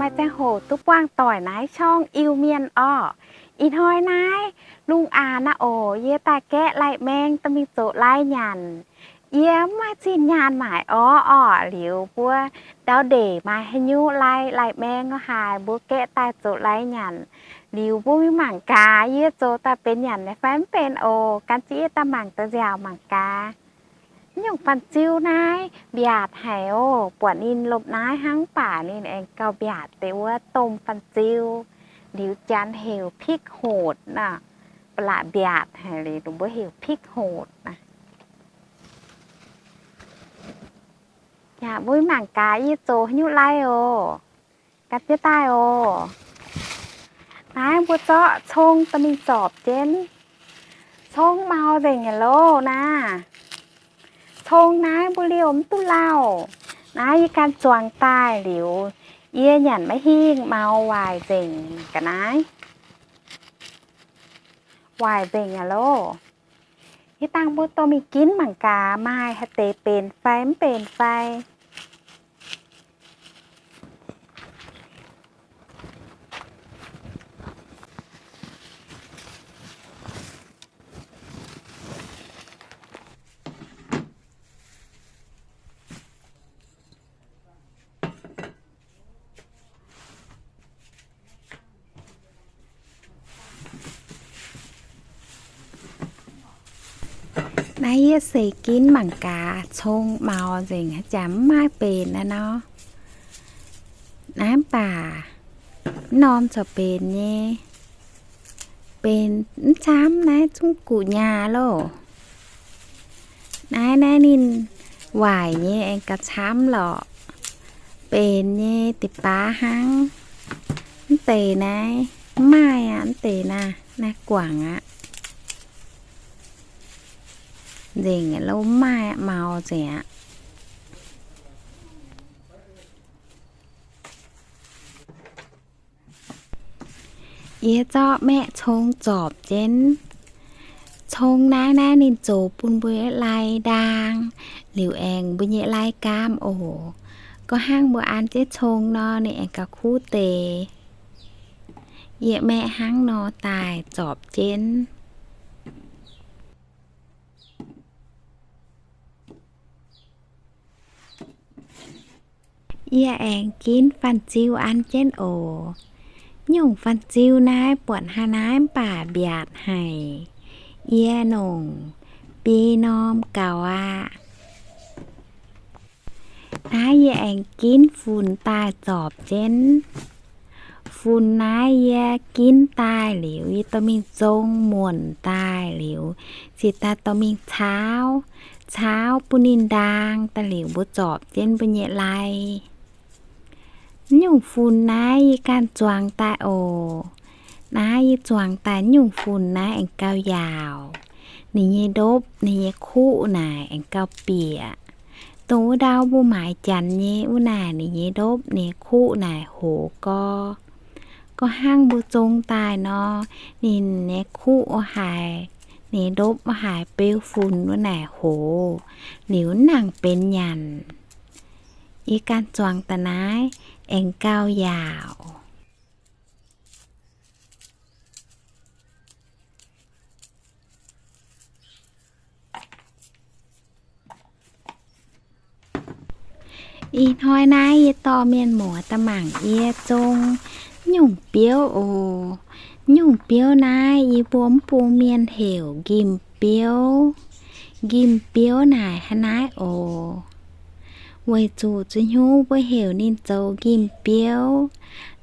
มาแจ้งโหตุ๊กว่างต่อยนายช่องอิวเมียนอ้ออีทอยนายลุงอานะโอ เยตาแกะไล่แมงตะมีโจไล่หยัน เยี่ยมมาจินยานหมายอ้ออ้อหลิวบัวดาวเดมาให้ยุไล่ไล่แมงก็หายบัวแกะตาโจไล่หยันหลิวบัวมีหมังกา เยี่ยโจตาเป็นหยันในแฟนเป็นโอ กันจีตาหมังตะยาวหมังกา ยงปันจิ้วนายเบียดแหวปวดนินลบน้ายหังป่านี่เองเกาเบียดแต่ว่าต้มปันจิ้วหลิวจานเหวพริกโหดน่ะปลาเบียดแหเลยหนูบ่เหวพริกโหดนะอย่าบุ้ยหมังกายี่โจให้ยุไลโอกัดเจใต้โอนายบัวเจาะชงตะมีจอบเจนชงเมาเด่งอย่าโลนะ ทงนายบุรีอมตุเล่านายการจวงใต้หลิว เยี่ยหยันไม่หิ้งเมาวายเจงกันนายวายเจงอะโลที่ตั้งบุตมีกินหมังกาไม้ฮะเตเป็นไฟมเป็นไฟ นายเยเสกินหมังกาชงเมาเจงจำม่เป็นนะเนาะน้ำป่านอมจะเป็นเนี่ยเป็นช้ำนะจุ้งกุญาโลนายนายนินไหวเนี่ยเองกระช้ำหรอเป็นเนี่ยติป้าหังเตนาไม่อะมันเตนะนายกว่างอะ gì nghĩa lâu mai màu rẻ Yê cho mẹ trông chọp trên Trông ná ná nên chộp bùn bùi lai đang Liu em bùi nhẹ lai cam ổ Có hang bùa ăn chết trông nó nè cả khu tề Yê mẹ hang nó tài chọp trên เเยี่ยแองกินฟันจิวอันเจนโอหยุ่งฟันจิวนายปวดหานายป่าเบียดให้เยี่ยหนงปีนอมกาว่าน้าเยี่ยแองกินฝุ่นตาจอบเจนฝุ่นน้ายเยี่ยกินตายหลิวยิตอมิงจงหม่วนตายหลิวสิตาตอมิงเช้าเช้าปุนินดางตะหลิวบุจอบเจนปุญเยไล ยุ่งฝุ่นนายการจวงตาโอนายจวงตายุ่งฝุ่นนะแองเกายาวนี่ยดบนี่ยคู่นายแองเกาเปียตัวดาวบูหมายจันเยอุนายนี่ยดบนี่ยคู่นายโหก็ก็ห้างบูจงตายเนาะนี่เนคู่หายนี่ดบหายเปลวฝุ่นว่าไหนโหหลิวหนังเป็นยัน อีการจวงตะนาย อีบวมปูเมียนเหวกิมเปี้ยวกิมเปี้ยวนายฮะนายโอ quay chủ chú nhú với hiểu nên dấu kim biếu,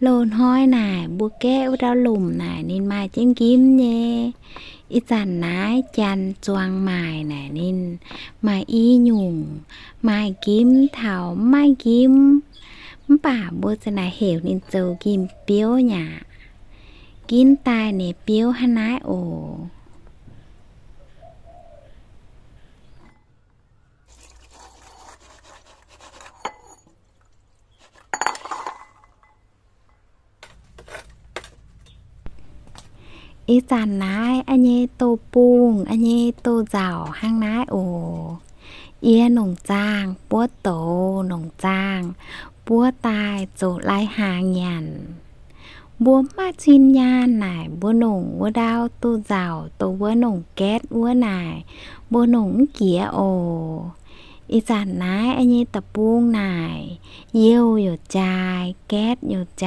lồn hoi này bua kéo đau lùm này nên mai trên kim nhé. Ít dàn nái chăn choang mài này nên mai y nhung mai kim thảo, mai kim. Bà bua sẽ này hiểu nên dấu kim biếu nhà kín tai nè biếu hả nái ồ. อีจานนายอันเยโตปุงอันเยโตเจ้าห้างนายโอ เอียหนงจางปวโตหนงจางปัวตายโจลายหางยันบัวมาจินยานนายบัวหนงบัวดาวตัวเจ้าตัวบัวหนงแก๊สบัวนายบัวหนงเกียโออีจานนายอันนี้ตะปูงนาย เยี่ยวอยู่ใจ แก๊สอยู่ใจ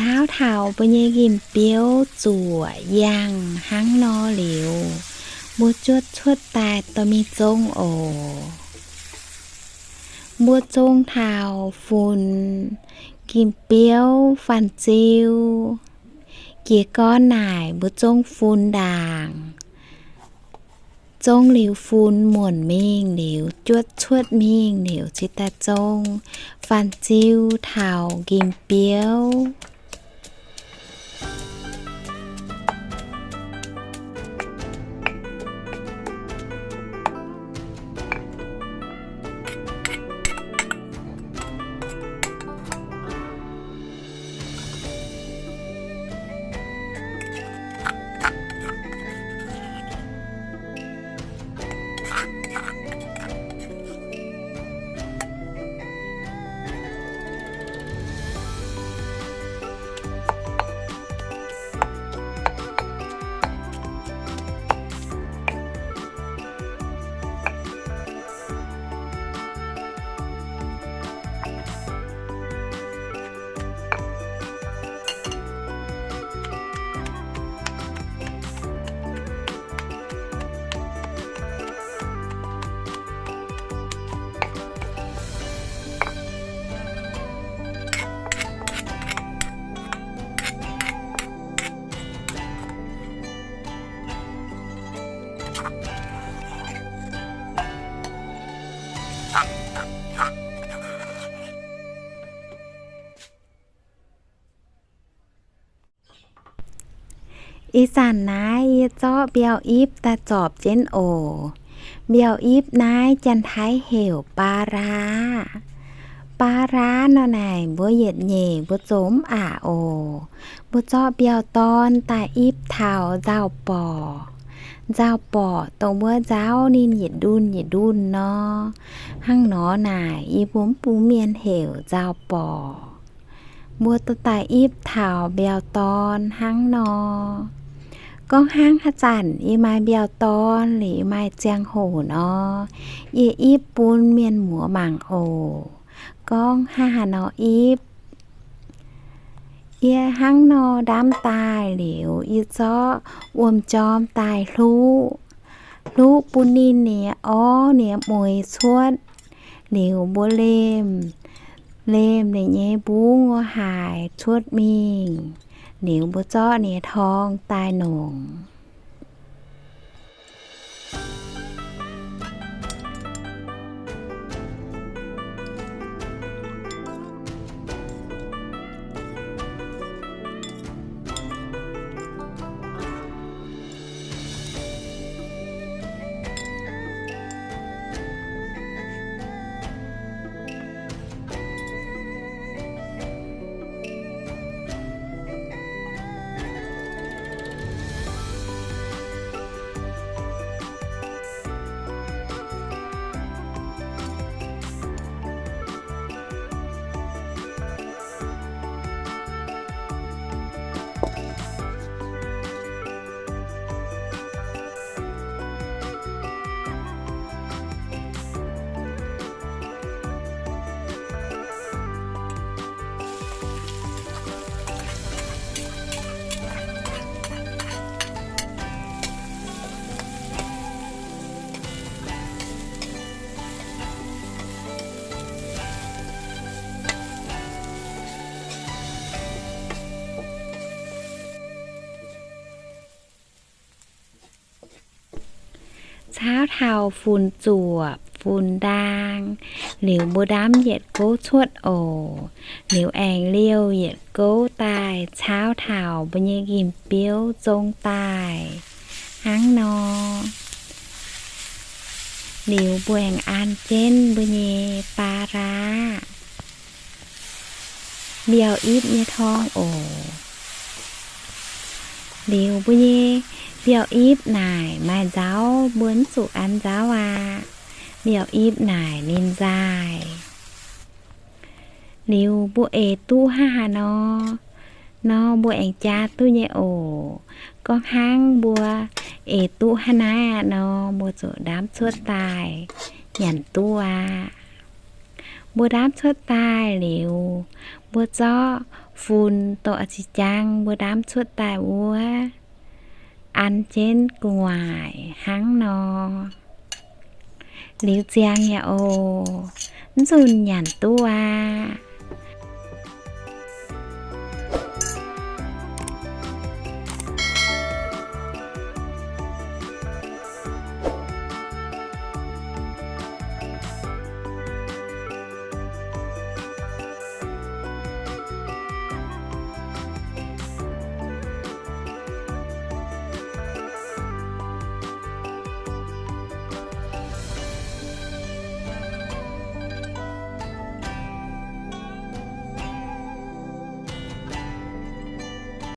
เช้าเท่าปญยิมเปียวจั่วยังหังนอเหลวบัวจวดชวดตายตอมีจงโอบัวจงเท่าฝุ่นกิมเปียวฟันจิวเกียก้อนหน่ายบัวจงฝุ่นด่างจงหลิวฟูนหม่นเม่งหลิวจวดชวดเม่งหลิวชิตาจง ฟันจิ้วเท่ากิมเปียว อีสานนายเจาะเบียวอีฟตาจอบเจนโอ เบียวอีฟนายจันไทยเหวปลาราปลาร้าเนาะนายบ่เหยียดเหย่บ่จมอ่าโอบ่เจาะเบียวตอนตาอีฟเท่าเจ้าปอ เจ้าปอตรงเมื่อเจ้านินหยียดดุนหยียดดุนเนาะหั่งหนอหน่ายอีผมปูเมียนเหวเจ้าปอบัวตะตายอีบเถาเบียวตอนหังนอก้องห้างขจันอีไม้เบียวตอนหรือไม้เจียงโหนออีอีบปูนเมียนหมัวหมังโอก้องห้าหนออีบ เอียหังนอดำตายเหลวอีจ้ออวมจอมตายลูลูปุนีเนี่ยอ้อเนี่ยมวยชวดเหลวบัวเลมเลมเนเยบูงว่าหายชวดมิงเหนียวบัจ้อเนี่ยทองตายหนง เช้าเทาฝุ่นจวบฝุ่นดางหลิวบัวดำเหยียดโก้ชวดโอหลิวแองเลี้ยวเหยียดโก้ตายเช้าเทาบญญกิมเปี้ยวจงตายหังนอหลิวบวงอานเจนบุญเยปาราเบียวอีบเยทองโอหลิวบุญเย เบียวอีบนายมาเจ้าบวนสุอันเจ้าวาเบียวอีบนายนินจายหลิวบุเอตู้ห้านอนอบัวเองจ้าตู้เยโอก็ห้างบัว เอตุหนานอบัวโจดามชดตายหยันตัวบัวดามชดตายเหลวบัวจ้อฟุนโตอจิจังบัวดามชดตายวัว อันเจนกวายหังน